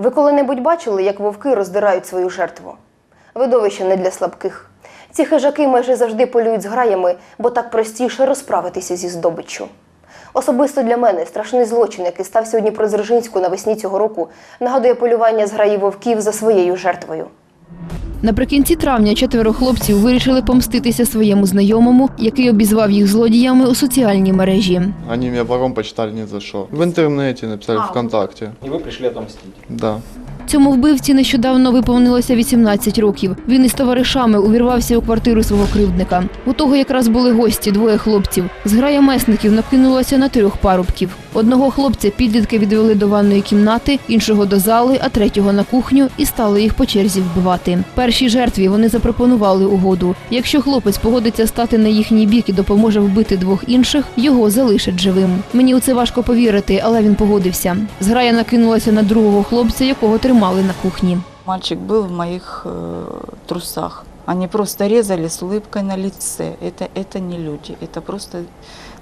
Ви коли-небудь бачили, як вовки роздирають свою жертву? Видовище не для слабких. Ці хижаки майже завжди полюють з граями, бо так простіше розправитися зі здобиччю. Особисто для мене страшний злочин, який стався у Дніпродзержинську навесні цього року, нагадує полювання з граї вовків за своєю жертвою. Наприкінці травня четверо хлопців вирішили помститися своєму знайомому, який обізвав їх злодіями у соціальній мережі. Вони меня потім почитали ні за що. В інтернеті написали, ВКонтакте. І ви прийшли отомстить. Да. Цьому вбивці нещодавно виповнилося 18 років. Він із товаришами увірвався у квартиру свого кривдника. У того якраз були гості, двоє хлопців. Зграя месників накинулася на трьох парубків. Одного хлопця підлітки відвели до ванної кімнати, іншого до зали, а третього на кухню і стали їх по черзі вбивати. Першій жертві вони запропонували угоду. Якщо хлопець погодиться стати на їхній бік і допоможе вбити двох інших, його залишать живим. Мені у це важко повірити, але він погодився. Зграя накинулася на другого хлопця, якого тримали на кухні. Мальчик был в моих э, трусах. Они просто резали с улыбкой на лице. Это, это не люди, это просто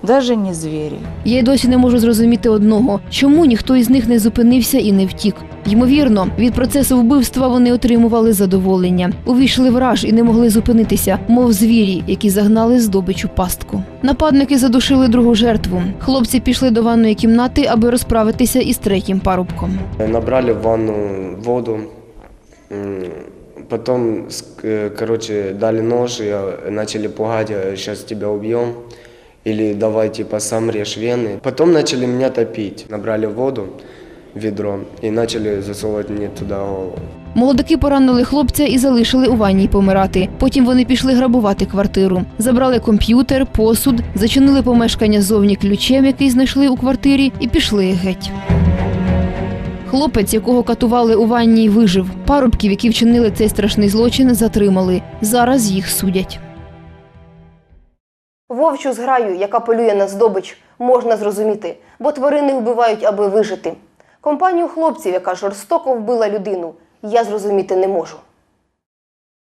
даже не звери. Я й досі не можу зрозуміти одного, чому ніхто із них не зупинився і не втік. Ймовірно, від процесу вбивства вони отримували задоволення, увійшли в раж і не могли зупинитися, мов звірі, які загнали здобич у пастку. Нападники задушили другу жертву. Хлопці пішли до ванної кімнати, аби розправитися із третім парубком. Набрали в ванну воду, м, потом, с- э, короче, дали нож и э, начали пугать, сейчас тебя убьем, или давай, типа, сам режь вены. Потом начали меня топить, набрали воду, в ведро, и начали засовывать мне туда голову. Молодики поранили хлопця і залишили у ванній помирати. Потім вони пішли грабувати квартиру. Забрали комп'ютер, посуд, зачинили помешкання зовні ключем, який знайшли у квартирі, і пішли геть. Хлопець, якого катували у ванні, вижив. Парубків, які вчинили цей страшний злочин, затримали. Зараз їх судять. Вовчу зграю, яка полює на здобич, можна зрозуміти, бо тварини вбивають, аби вижити. Компанію хлопців, яка жорстоко вбила людину, я зрозуміти не можу.